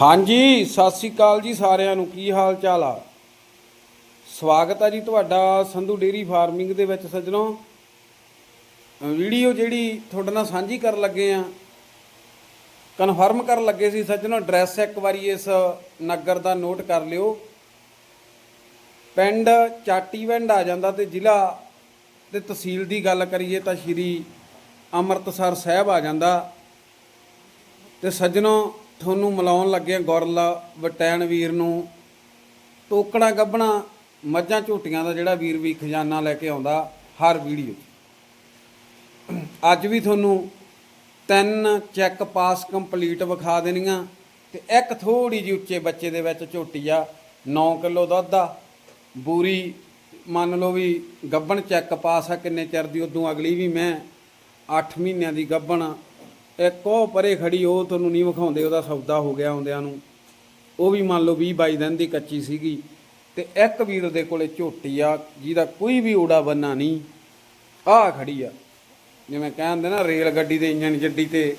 ਹਾਂਜੀ, ਸਤਿ ਸ੍ਰੀ ਅਕਾਲ ਜੀ ਸਾਰਿਆਂ ਨੂੰ। ਕੀ ਹਾਲ ਚਾਲ ਆ? ਸਵਾਗਤ ਆ ਜੀ ਤੁਹਾਡਾ ਸੰਧੂ ਡੇਰੀ ਫਾਰਮਿੰਗ ਦੇ ਵਿੱਚ ਸੱਜਣੋ। ਵੀਡੀਓ ਜਿਹੜੀ ਤੁਹਾਡੇ ਨਾਲ ਸਾਂਝੀ ਕਰਨ ਲੱਗੇ ਆ, ਕਨਫਰਮ ਕਰਨ ਲੱਗੇ ਸੀ ਸੱਜਣੋ, ਐਡਰੈਸ ਇੱਕ ਵਾਰੀ ਇਸ ਨਗਰ ਦਾ ਨੋਟ ਕਰ ਲਿਓ। ਪਿੰਡ ਚਾਟੀਵਿੰਡ ਆ ਜਾਂਦਾ ਤੇ ਜ਼ਿਲ੍ਹਾ ਤੇ ਤਹਿਸੀਲ ਦੀ ਗੱਲ ਕਰੀਏ ਤਾਂ ਸ਼੍ਰੀ ਅੰਮ੍ਰਿਤਸਰ ਸਾਹਿਬ ਆ ਜਾਂਦਾ। ਤੇ ਸੱਜਣੋ ਤੁਹਾਨੂੰ ਮਿਲਾਉਣ ਲੱਗਿਆ ਆ ਗੁਰਲਾ ਵਟੈਣ ਵੀਰ ਨੂੰ। ਟੋਕਣਾ ਗੱਬਣਾ, ਮੱਝਾਂ ਝੋਟੀਆਂ ਦਾ ਜਿਹੜਾ ਵੀਰ ਵੀ ਖਜ਼ਾਨਾ ਲੈ ਕੇ ਆਉਂਦਾ ਹਰ ਵੀਡੀਓ 'ਚ। ਅੱਜ ਵੀ ਤੁਹਾਨੂੰ ਤਿੰਨ ਚੈੱਕ ਪਾਸ ਕੰਪਲੀਟ ਵਿਖਾ ਦੇਣੀਆਂ ਤੇ ਇੱਕ ਥੋੜੀ ਜਿਹੀ ਉੱਚੇ ਬੱਚੇ ਦੇ ਵਿੱਚ ਝੋਟੀ ਆ 9 ਕਿਲੋ ਦੁੱਧ ਆ। ਬੂਰੀ ਮੰਨ ਲਓ ਵੀ ਗੱਬਣ ਚੈੱਕ ਪਾਸ ਆ ਕਿੰਨੇ ਚਿਰ ਦੀ, ਉਦੋਂ ਅਗਲੀ ਵੀ ਮੈਂ 8 ਮਹੀਨਿਆਂ ਦੀ ਗੱਬਣ ਇੱਕ ਉਹ ਪਰੇ ਖੜੀ, ਉਹ ਤੁਹਾਨੂੰ ਨਹੀਂ ਵਿਖਾਉਂਦੇ, ਉਹਦਾ ਸੌਦਾ ਹੋ ਗਿਆ ਆਉਂਦਿਆਂ ਨੂੰ। ਉਹ ਵੀ ਮੰਨ ਲਓ 20 22 ਦਿਨ ਦੀ ਕੱਚੀ ਸੀਗੀ, ਤੇ ਇੱਕ ਵੀਰ ਦੇ ਕੋਲੇ ਝੋਟੀ ਆ, ਜਿਹਦਾ ਕੋਈ ਵੀ ਓੜਾ ਬੰਨਾ ਨਹੀਂ, ਆਹ ਖੜੀ ਆ। ਜਿਵੇਂ ਕਹਿੰਦੇ ਨਾ, ਰੇਲ ਗੱਡੀ ਦੇ ਇੰਜਨ ਜੱਡੀ ਤੇ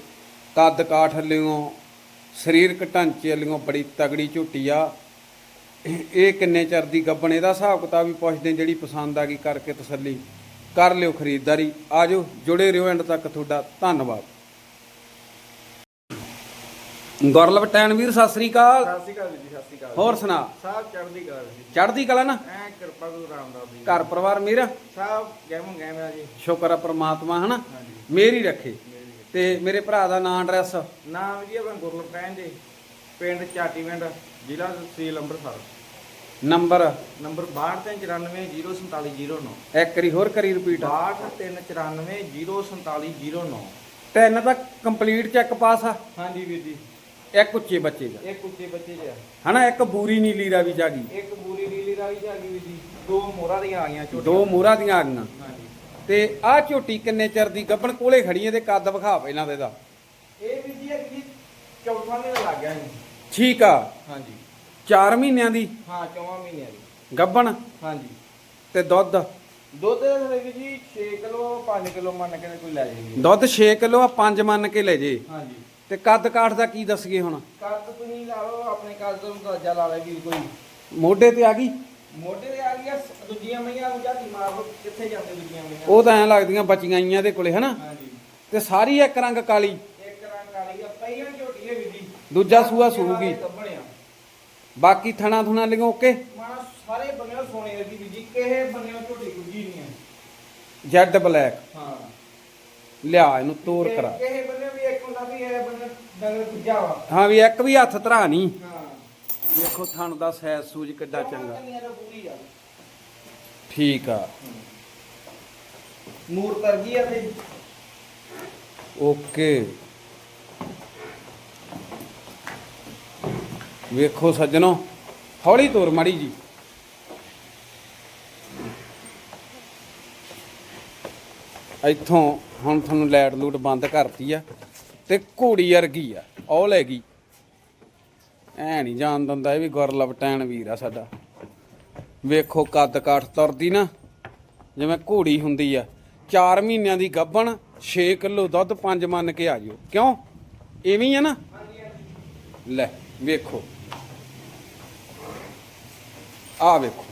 ਕੱਦ ਕਾਠ ਲਿਓ ਸਰੀਰਕ ਢਾਂਚੇ ਲਿਓ ਬੜੀ ਤਗੜੀ ਝੋਟੀ ਆ। ਇਹ ਕਿੰਨੇ ਚਿਰ ਦੀ ਗੱਬਣ, ਇਹਦਾ ਹਿਸਾਬ ਕਿਤਾਬ ਵੀ ਪੁੱਛਦੇ ਜਿਹੜੀ ਪਸੰਦ ਆ ਗਈ ਕਰਕੇ ਤਸੱਲੀ ਕਰ ਲਿਓ ਖਰੀਦਦਾਰੀ। ਆਜੋ ਜੁੜੇ ਰਹੋ, ਐਂਡ ਤੱਕ ਤੁਹਾਡਾ ਧੰਨਵਾਦ। ਗੁਰਲਵ ਟੈਨ ਵੀਰ ਸਤਿ ਸ੍ਰੀ ਅਕਾਲ। ਸਤਿ ਸ਼੍ਰੀ ਅਕਾਲ ਜੀ ਸਤਿ ਸ਼੍ਰੀ ਅਕਾਲ। ਹੋਰ ਸੁਣਾ। ਸਾਹਿਬ ਚੜ੍ਹਦੀ ਕਲਾ ਜੀ। ਚੜ੍ਹਦੀ ਕਲਾ ਨਾ? ਐ ਕਿਰਪਾ ਗੁਰੂ ਰਾਮਦਾਸ ਦੀ। ਘਰ ਪਰਿਵਾਰ ਮੇਰਾ? ਸਾਹਿਬ ਗੈਮੋਂ ਗੈਮਿਆ ਜੀ। ਸ਼ੁਕਰ ਆ ਪ੍ਰਮਾਤਮਾ ਹਨਾ? ਮੇਰੀ ਰੱਖੇ। ਤੇ ਮੇਰੇ ਭਰਾ ਦਾ ਨਾਂ ਐਡਰੈਸ? ਨਾਮ ਜੀ ਆਪਣਾ ਗੁਰਲਪ ਕਹਿਣ ਜੀ ਪਿੰਡ ਚਾਟੀਵਿੰਡ ਜ਼ਿਲ੍ਹਾ ਤਹਿਸੀਲ ਅੰਮ੍ਰਿਤਸਰ। ਨੰਬਰ? ਨੰਬਰ 6239047009 ਇੱਕ ਵਾਰੀ ਹੋਰ ਕਰੀ ਰਿਪੀਟ 6239047009 ਤਿੰਨ ਤਾਂ ਕੰਪਲੀਟ ਚੈੱਕ ਪਾਸ ਆ। ਹਾਂਜੀ ਵੀਰ ਜੀ। ਇੱਕ ਉੱਚੇ ਬੱਚੇ ਦਾ। ਇੱਕ ਉੱਚੇ ਬੱਚੇ ਜੀ ਹਨਾ ਇੱਕ ਬੂਰੀ ਨੀਲੀ ਰਾਵੀ ਜਾ ਗਈ ਇੱਕ ਬੂਰੀ ਨੀਲੀ ਦਾ ਵੀ ਜਾਗੀ ਵੀਰ ਜੀ। ਦੋ ਮੋਹਰਾਂ ਦੀਆਂ ਆ ਗਈਆਂ ਛੋਟੀਆਂ ਦੋ ਮੋਹਰਾਂ ਦੀਆਂ ਆ ਗਈਆਂ। ਹਾਂਜੀ। ਤੇ ਆਹ ਝੋਟੀ ਕਿੰਨੇ ਚਿਰ ਦੀ ਗੱਬਣ ਕੋਲੇ ਖੜੀ ਹੈ ਤੇ ਕੱਦ ਵਿਖਾ ਪਹਿਲਾਂ ਤੇ ਦਾ ਇਹ ਵੀਰ ਜੀ ਜੀ ਚੌਥਾ ਮਹੀਨਾ ਲੱਗ ਗਿਆ ਜੀ। ਠੀਕ ਆ। ਹਾਂਜੀ। 4 ਮਹੀਨਿਆਂ ਦੀ? ਹਾਂ ਚੌਵਾਂ ਮਹੀਨਿਆਂ ਦੀ। ਗੱਬਣ? ਹਾਂਜੀ। ਤੇ ਦੁੱਧ? ਦੁੱਧ ਦੇ ਜੀ 6 ਕਿਲੋ 5 ਕਿਲੋ ਮੰਨ ਕੇ ਕੋਈ ਲੈ ਜਾਏਗੀ ਦੁੱਧ 6 ਕਿਲੋ ਆ 5 ਮੰਨ ਕੇ ਲੈ ਜੇ। ਹਾਂਜੀ। ਤੇ ਕੱਦ ਕਾਠ ਦਾ ਕੀ ਦੱਸਗੇ ਹੁਣ? ਕੱਦ ਤੁਸੀਂ ਲਾ ਲਓ ਆਪਣੇ ਕੱਦ ਤੋਂ ਅੰਦਾਜ਼ਾ ਲਾ ਲੈ ਵੀ ਕੋਈ। ਮੋਢੇ ਤੇ ਆ ਗਈ? ਮੋਢੇ ਤੇ ਆ ਗਈਆਂ ਦੂਜੀਆਂ ਮਈਆਂ ਨੂੰ ਜਾਂਦੀ ਮਾਰ ਕਿੱਥੇ ਜਾਂਦੇ ਦੂਜੀਆਂ ਮਈਆਂ ਉਹ ਤਾਂ ਐ ਲੱਗਦੀਆਂ ਬਚੀਆਂ ਆਈਆਂ ਦੇ ਕੋਲੇ ਹਨਾ? ਹਾਂਜੀ। ਤੇ ਸਾਰੀ ਇੱਕ ਰੰਗ ਕਾਲੀ। ਇੱਕ ਰੰਗ ਕਾਲੀ ਆ ਪਈਆਂ ਝੋਟੀ ਹੈ ਵੀਰ ਜੀ। ਦੂਜਾ ਸੂਆ ਸੂਗੀ ਬਾਕੀ ਥਣਾ ਥੁਣਾ ਲਿਓ ਓਕੇ? ਮਾਣਾ ਸਾਰੇ ਬੰਨਿਓ ਸੋਨੇ ਦੀ ਵੀਰ ਜੀ ਕਿਸੇ ਬੰਨਿਓ ਝੋਟੀ ਗੁੱਜੀ ਨਹੀਂ ਹੈ ਜੈਡ ਬਲੈਕ। ਹਾਂ। ਲਿਆ ਇਹਨੂੰ ਤੋਰ ਕਰਾ। ਕਿਸੇ ਬੰਨਿਓ ਵੀ ਵੀ ਇਹ ਡੰਗਰ ਵਾ। ਹਾਂ ਵੀ ਇੱਕ ਵੀ ਹੱਥ ਧਰਾ ਨਹੀਂ। ਹਾਂ। ਵੇਖੋ ਥਣ ਦਾ ਸੈਜ਼ ਸੂਜ ਕਿੱਡਾ ਚੰਗਾ। ਕੰਨੀਆਂ ਦਾ ਪੂਰੀ ਆ। ਠੀਕ ਆ। ਮੂਰ ਕਰ ਗਈ ਆ ਤੇ ਓਕੇ। ਵੇਖੋ ਸੱਜਣੋ ਹੌਲੀ ਤੋਰ ਮਾੜੀ ਜੀ। ਇੱਥੋਂ ਹੁਣ ਤੁਹਾਨੂੰ ਲੈਟ ਲੂਟ ਬੰਦ ਕਰਤੀ ਆ। ਤੇ ਘੋੜੀ ਵਰਗੀ ਆ ਉਹ ਲੈ ਗਈ। ਐ ਨਹੀਂ ਜਾਣ ਦਿੰਦਾ ਇਹ ਵੀ ਗੁਰਲਵਟੈਣ ਵੀਰ ਆ ਸਾਡਾ। ਵੇਖੋ ਕੱਦ ਕਾਠ ਤੁਰਦੀ ਨਾ ਜਿਵੇਂ ਘੋੜੀ ਹੁੰਦੀ ਆ। 4 ਮਹੀਨਿਆਂ ਦੀ ਗੱਭਣ 6 ਕਿਲੋ ਦੁੱਧ 5 ਮੰਨ ਕੇ ਆ ਜਿਓ। ਕਿਉਂ? ਐਵੇਂ ਹੀ ਆ ਨਾ। ਲੈ ਵੇਖੋ। ਆ ਵੇਖੋ।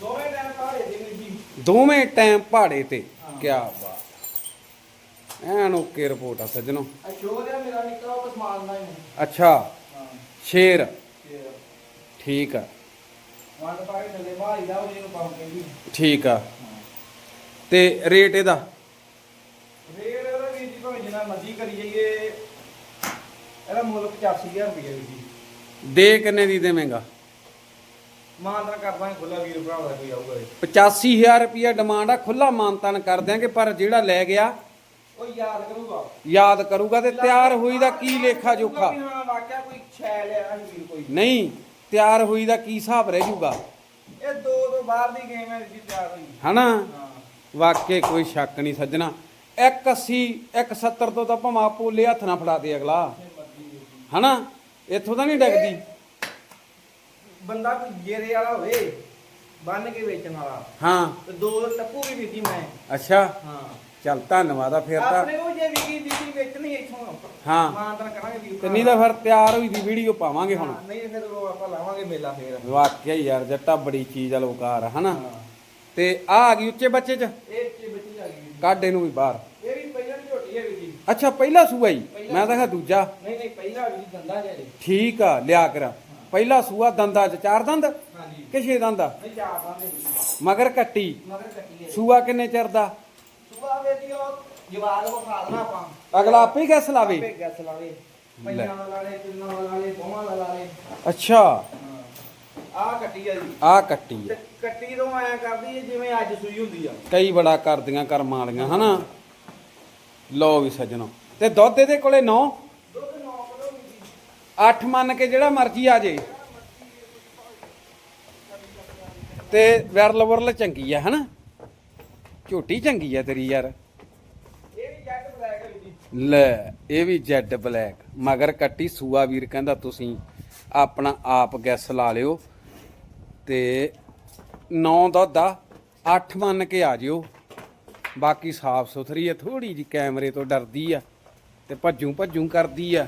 ਦੋਵੇਂ ਟਾਈਮ ਵੀਰ ਜੀ। ਦੋਵੇਂ ਟਾਈਮ ਪਹਾੜੇ ਤੇ। ਕੀ ਬਾਤ। ਐਨ ਓਕੇ ਰਿਪੋਰਟ ਆ ਸੱਜਣੋ। ਆ ਸ਼ੋਅ ਦਾ ਮੇਰਾ ਨਿੱਕਾ ਉਹ ਕਸਮਾਲ ਦਾ ਹੀ ਅੱਛਾ ਹਾਂ। ਸ਼ੇਰ। ਤੇ ਠੀਕ ਆ। ਵੰਡ ਪਾ ਕੇ ਥੱਲੇ ਬਾਹਰ ਦਾ ਉਹ ਜਿਹਨੂੰ ਪੰਪ ਕਹਿੰਦੀ ਠੀਕ ਆ। ਤੇ ਰੇਟ ਇਹਦਾ? ਰੇਟ ਉਹਦਾ ਵੀਰ ਜੀ ਭਾਵੇਂ ਜਿੰਨਾ ਮਰਜ਼ੀ ਕਰੀ ਜਾਈਏ ਇਹਦਾ ਮੁੱਲ 85000 ਰੁਪਏ ਵੀਰ ਜੀ। ਦੇ ਕਿੰਨੇ ਦੀ ਦੇਵੇਂਗਾ? ਮਾਨਤਨ ਕਰਦਾ ਹੀ ਖੁੱਲਾ ਵੀਰ ਭਰਾ ਦਾ ਕੋਈ ਆਊਗਾ। ਇਹ। 85000 ਰੁਪਿਆ ਡਿਮਾਂਡ ਆ ਖੁੱਲਾ ਮਾਨਤਾਨ ਕਰ ਦਿਆਂਗੇ ਪਰ ਜਿਹੜਾ ਲੈ ਗਿਆ ਉਹ ਯਾਦ ਕਰੂਗਾ। ਯਾਦ ਕਰੂਗਾ ਤੇ ਤਿਆਰ ਹੋਈ ਦਾ ਕੀ ਲੇਖਾ ਜੋਖਾ? ਵੀ ਹਾਂ ਵਾਕਿਆ ਕੋਈ ਛੈ ਲਿਆ ਨਹੀਂ ਵੀਰ ਕੋਈ। ਨਹੀਂ ਤਿਆਰ ਹੋਈ ਦਾ ਕੀ ਹਿਸਾਬ ਰਹਿ ਜੂਗਾ? ਇਹ ਦੋ ਤੋਂ ਬਾਹਰ ਦੀ ਗੇਮ ਹੈ ਜੀ ਤਿਆਰ ਹੋਈ। ਹਨਾ? ਹਾਂ। ਵਾਕਈ ਕੋਈ ਸ਼ੱਕ ਨਹੀਂ ਸੱਜਣਾ। 180 170 ਤੋਂ ਤਾਂ ਭਾਵੇਂ ਪੋਲੇ ਹੱਥ ਨਾ ਫੜਾ ਦੇ ਅਗਲਾ। ਹਨਾ? ਇੱਥੋਂ ਤਾਂ ਨਹੀਂ ਡਿੱਗਦੀ। ਬੰਦਾ ਕੋਈ ਜੇਰੇ ਵਾਲਾ ਹੋਵੇ ਬੰਨ ਕੇ ਵੇਚਣ ਵਾਲਾ। ਹਾਂ। ਤੇ ਦੋ ਟੱਪੂ ਵੀ ਜੀ ਮੈਂ। ਅੱਛਾ। ਹਾਂ। ਚੱਲ ਧੰਨਵਾਦ ਆ ਫੇਰ ਤਾਂ। ਆਪਣੇ ਕੋਲ ਜੇ ਵਿਕੀ ਬੀਬੀ ਵੇਚਣੀ ਇੱਥੋਂ। ਹਾਂ। ਮਾਨਤਨ ਕਰਾਂਗੇ ਵੀਰ ਤੇ ਨਹੀਂ ਤਾਂ ਫਿਰ ਤਿਆਰ ਹੋਈ ਦੀ ਵੀਡੀਓ ਪਾਵਾਂਗੇ ਹੁਣ। ਨਹੀਂ ਫਿਰ ਉਹ ਆਪਾਂ ਲਾਵਾਂਗੇ ਮੇਲਾ ਫੇਰ। ਵਾਕਿਆ ਹੀ ਯਾਰ ਜੱਟਾ ਬੜੀ ਚੀਜ਼ ਆ ਲੋਕਾਰ ਹਨਾ। ਤੇ ਆ ਆ ਗਈ ਉੱਚੇ ਬੱਚੇ ਚ? ਇਹ ਚੀ ਬੱਚੀ ਆ ਗਈ ਕੱਢ ਇਹਨੂੰ ਵੀ ਬਾਹਰ। ਇਹ ਵੀ ਪਹਿਲਾਂ ਝੋਟੀ ਹੈ ਜੀ। ਅੱਛਾ ਪਹਿਲਾ ਸੂਆ ਹੀ? ਮੈਂ ਤਾਂ ਕਿਹਾ ਦੂਜਾ। ਨਹੀਂ ਨਹੀਂ ਪਹਿਲਾਂ ਵੀ ਦੰਦਾ ਜਿਹੜੇ ਠੀਕ ਆ ਲਿਆ ਕਰ। ਪਹਿਲਾ ਸੂਆ ਦੰਦਾਂ ਚ ਚਾਰ ਦੰਦ? ਹਾਂਜੀ। ਕਿ ਛੇ ਦੰਦ? ਨਹੀਂ ਚਾਰ ਵੀਰ ਮਗਰ ਕੱਟੀ। ਮਗਰ ਕੱਟੀ ਸੂਆ ਕਿੰਨੇ ਚਿਰ ਦਾ? ਖਾ ਦੇਣਾ ਆਪਾਂ। ਅਗਲਾ ਆਪੇ ਹੀ ਗੈਸ ਲਾਵੇ। ਆਪੇ ਗੱਸ ਲਾਵੇ। ਪੰਜਾਂ ਦਾ ਲਾ ਲੇ ਤਿੰਨਾਂ ਦਾ ਲਾ ਲੇ ਦੋਵਾਂ ਦਾ ਲਾ ਲੇ ਅੱਛਾ ਆਹ ਕੱਟੀ ਆ ਜੀ। ਆ ਕੱਟੀ ਤੇ ਆ ਕੱਟੀ ਤੋਂ ਆਇਆ ਕਰਦੀ ਹੈ ਜਿਵੇਂ ਅੱਜ ਸੂਈ ਹੁੰਦੀ ਆ। ਕਈ ਬੜਾ ਕਰਦੀਆਂ ਕਰਮਾਂ ਵਾਲੀਆਂ ਹਨਾ? ਲੋ ਵੀ ਸੱਜਣੋ। ਤੇ ਦੁੱਧ ਇਹਦੇ ਕੋਲੇ 9 ਦੁੱਧ 9 ਕਿਲੋ ਵੀ 8 ਮੰਨ ਕੇ ਜਿਹੜਾ ਮਰਜ਼ੀ ਆ ਜੇ। ਤੇ ਵਿਰਲ ਵਰਲ ਚੰਗੀ ਆ ਹਨਾ? ਝੋਟੀ ਚੰਗੀ ਆ ਤੇਰੀ ਯਾਰ ਇਹ ਵੀ ਜੱਟ ਬਲੈਕ ਹੈ ਜੀ ਲੈ, ਇਹ ਵੀ ਜੈਡ ਬਲੈਕ। ਮਗਰ ਕੱਟੀ ਸੂਆ ਵੀਰ ਕਹਿੰਦਾ, ਤੁਸੀਂ ਆਪਣਾ ਆਪ ਗੈਸ ਲਾ ਲਿਓ ਤੇ 9 ਦੁੱਧ ਆ 8 ਮੰਨ ਕੇ ਆ ਜਿਓ। ਬਾਕੀ ਸਾਫ਼ ਸੁਥਰੀ ਹੈ ਥੋੜੀ ਜੀ ਕੈਮਰੇ ਤੋਂ ਡਰਦੀ ਆ ਤੇ ਭੱਜੂ ਭੱਜੂ ਕਰਦੀ ਆ।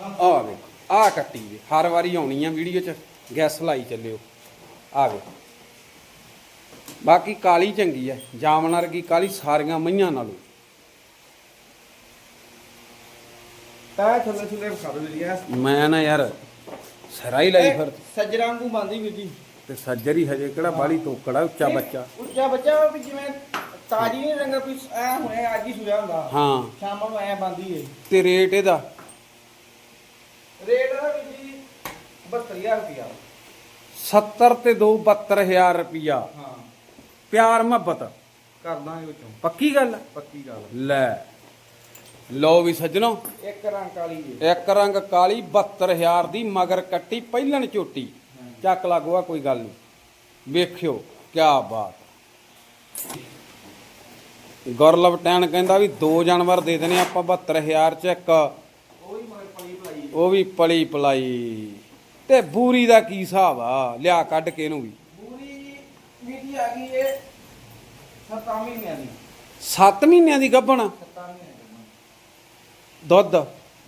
ਆ ਵੇ ਆ ਕੱਟੀ ਵੇ, ਹਰ ਵਾਰੀ ਆਉਣੀ ਆ ਵੀਡੀਓ 'ਚ ਗੈਸ ਲਾਈ ਚੱਲਿਓ। ਆ ਵੇ ਬਾਕੀ ਕਾਲੀ ਚੰਗੀ ਆ, ਜਾਮਣ ਵਰਗੀ ਕਾਲੀ ਸਾਰੀਆਂ ਮਈਆਂ ਨਾਲੋਂ। ਤਾਂ ਥੱਲੇ ਥੱਲੇ ਖਾ ਲਓ ਜੀ ਇਹ ਮੈਂ ਨਾ ਯਾਰ ਸਰਾ ਹੀ ਲਈ ਫਿਰ। ਸੱਜਰਾਂ ਵਾਂਗੂ ਬੰਦੀ ਵੀਰ ਜੀ। ਤੇ ਸੱਜਰ ਹੀ ਹਜੇ ਕਿਹੜਾ ਬਾਲੀ ਤੋਕੜਾ ਉੱਚਾ ਬੱਚਾ। ਉੱਚਾ ਬੱਚਾ ਵੀ ਜਿਵੇਂ ਤਾਜੀ ਨਹੀਂ ਰੰਗ ਕੋਈ ਐ ਹੁਣੇ ਅੱਜ ਹੀ ਸੁਇਆ ਹੁੰਦਾ। ਹਾਂ। ਸ਼ਾਮ ਨੂੰ ਐ ਬੰਦੀ ਏ। ਤੇ ਰੇਟ ਇਹਦਾ? ਰੇਟ ਦਾ ਵੀਰ ਜੀ 72000 ਰੁਪਿਆ 70 ਤੇ 2 72000 ਰੁਪਿਆ ਹਾਂ। ਪਿਆਰ ਮੁਹੱਬਤ। ਕਰ ਦਾਂਗੇ ਵਿੱਚੋਂ। ਪੱਕੀ ਗੱਲ? ਪੱਕੀ ਗੱਲ ਲੈ। ਲਓ ਵੀ ਸੱਜਣੋ। ਇੱਕ ਰੰਗ ਕਾਲੀ ਇੱਕ ਰੰਗ ਕਾਲੀ 72000 ਦੀ ਮਗਰ ਕੱਟੀ ਪਹਿਲਣ ਝੋਟੀ। ਚੱਕ ਲੱਗਵਾ ਕੋਈ ਗੱਲ ਨਹੀਂ। ਵੇਖਿਓ ਕੀ ਬਾਤ। ਗੁਰਲਵ ਟੈਨ ਕਹਿੰਦਾ ਵੀ ਦੋ ਜਾਨਵਰ ਦੇ ਦੇਣੇ ਆਪਾਂ 72000 ਚ ਇੱਕ। ਉਹ ਹੀ ਮਗਰ ਪਲੀ ਭਲਾਈ ਉਹ ਵੀ ਪਲੀ ਪਲਾਈ। ਤੇ ਬੂਰੀ ਦਾ ਕੀ ਹਿਸਾਬ ਆ? ਲਿਆ ਕੱਢ ਕੇ ਇਹਨੂੰ ਵੀ। ਪੂਰੀ ਵੀਡੀ ਆ ਗਈ ਏ 7 ਮਹੀਨਿਆਂ ਦੀ। 7 ਮਹੀਨਿਆਂ ਦੀ ਗੱਭਣ? 7 ਮਹੀਨਿਆਂ ਦੀ ਦੁੱਧ?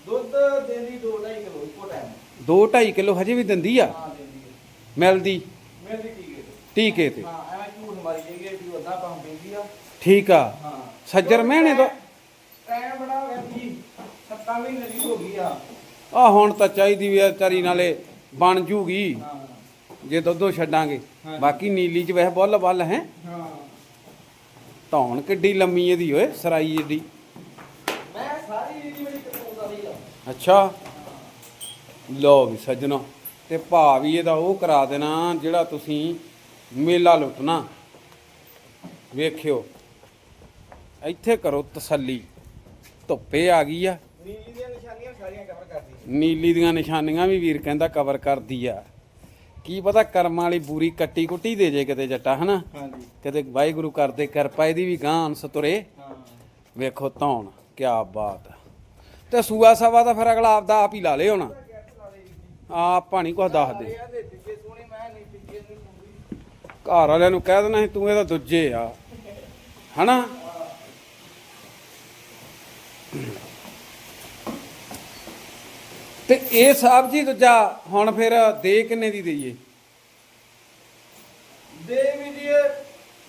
ਦੁੱਧ ਦੇਂਦੀ 2.5 ਕਿਲੋ ਇੱਕੋ ਟਾਈਮ 2.5 ਕਿਲੋ ਹਜੇ ਵੀ ਦਿੰਦੀ ਆ? ਹਾਂ ਦਿੰਦੀ ਏ ਮਿਲਦੀ? ਮਿਲਦੀ ਠੀਕ ਤੇ। ਹਾਂ ਐਵੇਂ ਝੂਠ ਮਾਰੀ ਜਾਈਏ ਵੀ ਉਹਦਾ ਪਾਉਂ ਪੈਂਦੀ ਆ। ਠੀਕ ਆ। ਹਾਂ। ਸੱਜਰ ਮਹਿਣੇ ਤੋਂ ਟਾਈਮ ਬੜਾ ਹੋ ਗਿਆ ਜੀ 7 ਮਹੀਨੇ ਦੀ ਹੋ ਗਈ ਆ। ਆ ਹੁਣ ਤਾਂ ਚਾਹੀਦੀ ਵੀ ਆ ਚਾਰੀ ਨਾਲੇ ਬਣ ਜੂਗੀ। ਹਾਂ। ਜੇ ਦੁੱਧੋ ਛੱਡਾਂਗੇ। ਬਾਕੀ ਨੀਲੀ ਚ ਵੈਸੇ ਬੁੱਲ ਬੱਲ ਹੈ। ਹਾਂ। ਧੌਣ ਕਿੱਡੀ ਲੰਮੀ ਇਹਦੀ ਓਏ ਸਰਾਈ ਏਡੀ ਮੈਂ ਸਾਰੀ ਵੀਡੀਓ ਵਿੱਚ ਕਪੂਰ ਦਾ ਆ ਅੱਛਾ। ਲੋ ਵੀ ਸੱਜਣੋ ਤੇ ਭਾ ਵੀ ਇਹਦਾ ਉਹ ਕਰਾ ਦੇਣਾ ਜਿਹੜਾ ਤੁਸੀਂ ਮੇਲਾ ਲੁੱਟਣਾ। ਵੇਖਿਓ ਇੱਥੇ ਕਰੋ ਤਸੱਲੀ। ਧੁੱਪੇ ਆ ਗਈ ਆ। ਨੀਲੀ ਦੀਆਂ ਨਿਸ਼ਾਨੀਆਂ ਸਾਰੀਆਂ ਕਵਰ ਕਰਦੀ ਨੀਲੀ ਦੀਆਂ ਨਿਸ਼ਾਨੀਆਂ ਵੀ ਵੀਰ ਕਹਿੰਦਾ ਕਵਰ ਕਰਦੀ ਆ। ਕੀ ਪਤਾ ਕਰਮਾਂ ਵਾਲੀ ਬੂਰੀ ਕੱਟੀ ਕੁੱਟੀ ਦੇ ਜੇ ਕਿਤੇ ਜੱਟਾ ਹਨਾ? ਹਾਂਜੀ। ਕਿਤੇ ਵਾਹਿਗੁਰੂ ਕਰਦੇ ਕਿਰਪਾ ਇਹਦੀ ਵੀ ਗਾਂ ਅੰਸ ਤੁਰੇ। ਹਾਂ। ਵੇਖੋ ਧੌਣ ਕੀ ਬਾਤ। ਆ। ਤੇ ਸੂਆ ਸਵਾ ਦਾ ਫਿਰ ਅਗਲਾ ਆਪਦਾ ਆਪ ਹੀ ਲਾ ਲੇ ਹੁਣ। ਆਪ ਨਹੀਂ ਕੁਛ ਇਹ ਦੇ ਘਰ ਵਾਲਿਆਂ ਨੂੰ ਕਹਿ ਦੇਣਾ ਸੀ ਤੂੰ ਇਹਦਾ ਦੂਜੇ ਆ। ਹਨਾ? ਤੇ ਇਹ ਸਾਹਿਬ ਜੀ ਦੂਜਾ ਹੁਣ ਫਿਰ ਦੇ ਕਿੰਨੇ ਦੀ ਦਈਏ? ਦੇ ਵੀ ਜੀ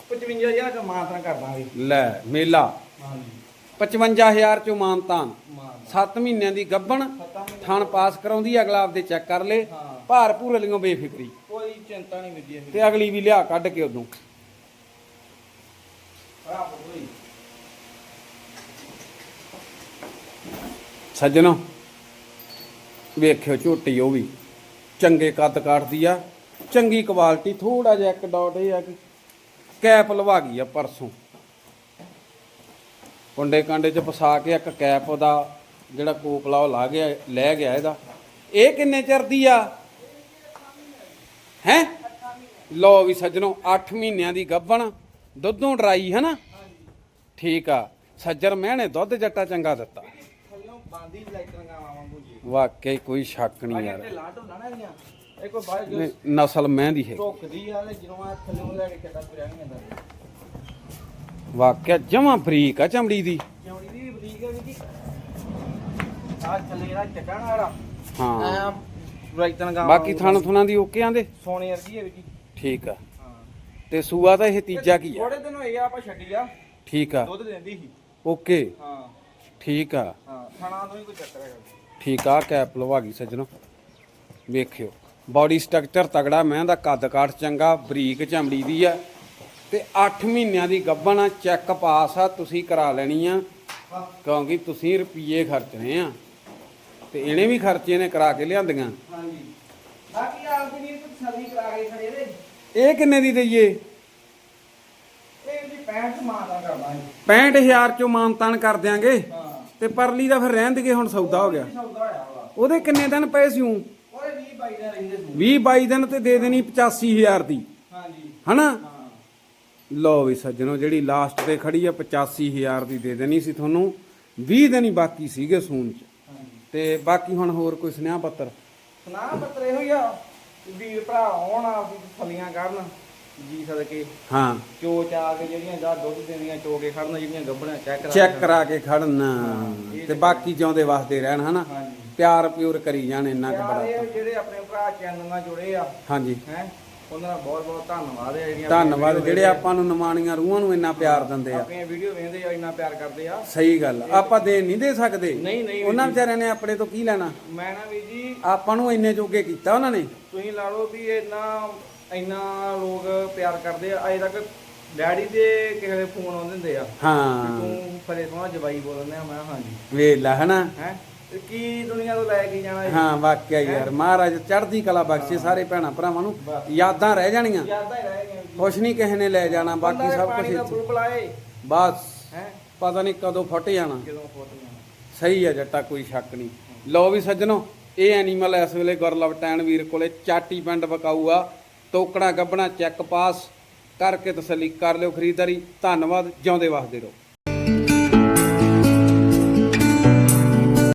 55000 ਦਾ ਮਾਤਰਾ ਕਰ ਦਾਂਗੇ ਲੈ ਮੇਲਾ। ਹਾਂਜੀ। 55000 ਚੋਂ ਮਾਨਤਾਨ ਮਾਤਰਾ 7 ਮਹੀਨਿਆਂ ਦੀ ਗੱਭਣ ਥਣ ਪਾਸ ਕਰਾਉਂਦੀ ਅਗਲਾ ਆਪਦੇ ਚੈੱਕ ਕਰ ਲੇ। ਭਾਰ ਭੂਰੇ ਲਿਓ ਬੇਫਿਕਰੀ। ਕੋਈ ਚਿੰਤਾ ਨਹੀਂ ਇਹ ਤੇ ਅਗਲੀ ਵੀ ਲਿਆ ਕੱਢ ਕੇ ਉਦੋਂ। ਸੱਜਣੋ ਵੇਖਿਓ ਝੋਟੀ ਉਹ ਵੀ। ਚੰਗੇ ਕੱਦ ਕਾਟਦੀ ਆ। ਚੰਗੀ ਕੁਆਲਿਟੀ ਥੋੜਾ ਜਿਹਾ ਇੱਕ ਡਾਟ ਇਹ ਆ ਕਿ ਕੈਪ ਲਵਾ ਗਈ ਆ ਪਰਸੋਂ। ਕੁੰਡੇ ਕਾਂਡੇ ਚ ਫਸਾ ਕੇ ਇੱਕ ਕੈਪ ਦਾ ਜਿਹੜਾ ਕੋਕਲਾ ਉਹ ਲਾ ਗਿਆ ਲੈ ਗਿਆ ਇਹਦਾ। ਇਹ ਕਿੰਨੇ ਚਿਰ ਦੀ ਆ? ਹੈ? ਲਓ ਵੀ ਸੱਜਣੋ 8 ਮਹੀਨਿਆਂ ਦੀ ਗੱਭਣ ਦੁੱਧੋਂ ਡਰਾਈ ਹਨਾ? ਠੀਕ ਆ। ਸੱਜਰ ਮਹਿਣੇ ਦੁੱਧ ਜੱਟਾ ਚੰਗਾ ਦਿੱਤਾ। ਵਾਕਈ ਕੋਈ ਸ਼ੱਕ ਨਹੀਂ ਯਾਰ। ਨਾ ਨਸਲ ਮਹਿੰਦੀ ਹੈ। ਢੁੱਕਦੀ ਆ ਜਦੋਂ ਆ ਥੱਲੋਂ ਲੈ ਕੇ ਕਿੱਦਾਂ ਤੁਰਿਆ ਨਹੀਂ ਜਾਂਦਾ। ਵਾਕਿਆ ਜਮਾ ਬਰੀਕ ਆ ਚਮੜੀ ਦੀ। ਚੌੜੀ ਦੀ ਬਰੀਕ ਹੈ ਜੀ। ਆ ਥੱਲੇ ਚੱਕਾ ਹਾਂ। ਰਾਈਤਨ ਗਾਂ ਬਾਕੀ ਥਣ ਥੁਣਾ ਦੀ ਓਕੇ ਆਂਦੇ? ਸੋਨੇ ਵਰਗੀ ਹੈ ਵੀ ਜੀ। ਠੀਕ ਆ। ਤੇ ਸੂਆ ਤਾਂ ਇਹ ਤੀਜਾ ਕੀ ਆ? ਥੋੜੇ ਦਿਨ ਹੋਏ ਆ ਆਪਾਂ ਛੱਡੀ ਆ। ਠੀਕ ਆ। ਦੁੱਧ ਦਿੰਦੀ ਸੀ। ਓਕੇ। ਹਾਂ। ਠੀਕ ਆ। ਹਾਂ ਥਣਾ ਤੋਂ ਹੀ ਕੋਈ ਚੱਕਰ ਹੈਗਾ। ਠੀਕ ਆ ਕੈਪ ਲਵਾ ਗਈ ਸੱਜਣੋ। ਵੇਖਿਓ। ਬਾਡੀ ਸਟਰਕਚਰ ਤਗੜਾ ਮੈਂ ਦਾ ਕੱਦ ਕਾਠ ਚੰਗਾ ਬਰੀਕ ਚਮੜੀ ਦੀ ਆ। ਤੇ 8 ਮਹੀਨਿਆਂ ਦੀ ਗੱਭਣ ਆ ਚੈੱਕ ਪਾਸ ਆ ਤੁਸੀਂ ਕਰਾ ਲੈਣੀ ਆ ਕਿਉਂਕਿ ਤੁਸੀਂ ਰੁਪਏ ਖਰਚਣੇ ਆ। ਤੇ ਇਹਨੇ ਵੀ ਖਰਚੇ ਨੇ ਕਰਾ ਕੇ ਲਿਆਂਦੀਆਂ। ਹਾਂਜੀ। ਬਾਕੀ ਆਪ ਦੀ ਨੀਰ ਤਸੱਲੀ ਕਰਾ ਕੇ ਖੜੇ ਦੇ ਇਹ ਕਿੰਨੇ ਦੀ ਦਈਏ? ਇਹ ਵੀ 65 ਮਾਨਾ ਕਰਦਾ ਹੈ 65000 ਚੋਂ ਮਾਨਤਾਨ ਕਰ ਦਿਆਂਗੇ। ਤੇ ਪਰਲੀ ਦਾ ਫਿਰ ਰਹਿਣ ਦੇਗੇ ਹੁਣ ਸੌਦਾ ਹੋ ਗਿਆ? ਉਹਦੇ ਕਿੰਨੇ ਦਿਨ ਪਏ ਸੀ ਊਂ? ਉਹਦੇ 20 22 ਦਾ ਰਹਿੰਦੇ ਸੀ। 20 22 ਦਿਨ ਤੇ ਦੇ ਦੇਣੀ 85000 ਦੀ। ਹਾਂਜੀ। ਹਨਾ? ਲਓ ਵੀ ਸੱਜਣੋ ਜਿਹੜੀ ਲਾਸਟ ਤੇ ਖੜੀ ਆ 85000 ਦੀ ਦੇ ਦੇਣੀ ਸੀ ਤੁਹਾਨੂੰ 20 ਦਿਨ ਹੀ ਬਾਕੀ ਸੀਗੇ ਸੂਨ ਚ। ਤੇ ਬਾਕੀ ਹੁਣ ਹੋਰ ਕੋਈ ਸੁਨੇਹਾ ਪੱਤਰ? ਸੁਣਾ ਪੱਤਰੇ ਹੋਈ ਆ ਵੀਰ ਭਰਾ ਆਉਣ ਆਪਦੀ ਥਲੀਆਂ ਕਰਨ ਜੀ ਸਦਕੇ। ਹਾਂ। ਚੋ ਚਾ ਕੇ ਜਿਹੜੀਆਂ ਦਾ ਦੁੱਧ ਦੇਣੀਆਂ ਚੋ ਕੇ ਖੜਨ ਜਿਹੜੀਆਂ ਗੱਬੜਾਂ ਚੈੱਕ ਕਰਾ ਚੈੱਕ ਕਰਾ ਕੇ ਖੜਨ। ਇਹ ਤੇ ਬਾਕੀ ਜਿਉਂਦੇ ਵਾਸਤੇ ਰਹਿਣ ਹਨਾ? ਪਿਆਰ ਪਿਉਰ ਕਰੀ ਜਾਣ ਇੰਨਾ ਕੁ ਬੜਾ ਇਹ ਜਿਹੜੇ ਆਪਣੇ ਭਰਾ ਚੈਨਲ ਨਾਲ ਜੁੜੇ ਆ ਹਾਂਜੀ। ਹੈ? ਉਹਨਾਂ ਦਾ ਬਹੁਤ ਬਹੁਤ ਧੰਨਵਾਦ ਹੈ ਜਿਹੜੀਆਂ ਧੰਨਵਾਦ ਜਿਹੜੇ ਆਪਾਂ ਨੂੰ ਨਿਮਾਣੀਆਂ ਰੂਹਾਂ ਨੂੰ ਇੰਨਾ ਪਿਆਰ ਦਿੰਦੇ ਆ। ਆਪਣੀਆਂ ਵੀਡੀਓ ਵੇਖਦੇ ਆ ਇੰਨਾ ਪਿਆਰ ਕਰਦੇ ਆ। ਸਹੀ ਗੱਲ ਆ। ਆਪਾਂ ਦੇ ਨਹੀਂ ਦੇ ਸਕਦੇ। ਨਹੀਂ ਨਹੀਂ ਵੀਰ ਉਹਨਾਂ। ਵਿਚਾਰਿਆਂ ਨੇ ਆਪਣੇ ਤੋਂ ਕੀ ਲੈਣਾ? ਮੈਂ ਨਾ ਵੀ ਜੀ ਆਪਾਂ ਨੂੰ ਇੰਨੇ ਜੋਗੇ ਕੀਤਾ ਉਹਨਾਂ ਨੇ। ਤੁਸੀਂ ਲਾ ਲਓ ਵੀ ਇੰਨਾ ਇੰਨਾ ਲੋਕ ਪਿਆਰ ਕਰਦੇ ਆ। ਅਜੇ ਤੱਕ ਡੈਡੀ ਦੇ ਕਿਸੇ ਦੇ ਫੋਨ ਆਉਂਦੇ ਹੁੰਦੇ ਆ। ਹਾਂ। ਤੂੰ ਫਰੇ ਸੋਹਣਾ ਜਵਾਈ ਬੋਲਦੇ ਆ ਮੈਂ ਹਾਂਜੀ। ਵੇਖ ਲੈ ਹਨਾ। ਹੈ? ਤੇ ਕੀ ਦੁਨੀਆ ਤੋਂ ਲੈ ਕੇ ਜਾਣਾ? ਹਾਂ ਵਾਕਿਆ ਯਾਰ। ਮਹਾਰਾਜ ਚੜ੍ਹਦੀ ਕਲਾ ਬਖਸ਼ੇ ਸਾਰੇ ਭੈਣਾਂ ਭਰਾਵਾਂ ਨੂੰ। ਯਾਦਾਂ ਰਹਿ ਜਾਣੀਆਂ। ਯਾਦਾਂ ਹੀ ਰਹਿ ਗਈਆਂ ਜੀ। ਕੁਛ ਨਹੀਂ ਕਿਸੇ ਨੇ ਲੈ ਜਾਣਾ ਬਾਕੀ ਸਭ ਪਾਣੀ ਦਾ ਕੁਝ ਬੁਲਬੁਲ ਆਏ ਬਸ। ਹੈ? ਪਤਾ ਨਹੀਂ ਕਦੋਂ ਫੁੱਟ ਜਾਣਾ। ਜਦੋਂ ਫੋਟੀਆਂ ਸਹੀ ਆ ਜੱਟਾ ਕੋਈ ਸ਼ੱਕ ਨਹੀਂ ਲਓ ਵੀ ਸੱਜਣੋ ਇਹ ਐਨੀਮਲ ਇਸ ਵੇਲੇ ਗੁਰਲਵ ਟੈਨ ਵੀਰ ਕੋਲੇ ਚਾਟੀ ਪਿੰਡ ਬਕਾਊ ਆ ਤੋਕੜਾ ਗੱਬਣਾ ਚੈੱਕ ਪਾਸ ਕਰਕੇ ਤਸੱਲੀ ਕਰ ਲਿਓ ਖਰੀਦਦਾਰੀ। ਧੰਨਵਾਦ ਜਿਉਂਦੇ ਵਸਦੇ ਰਹੋ।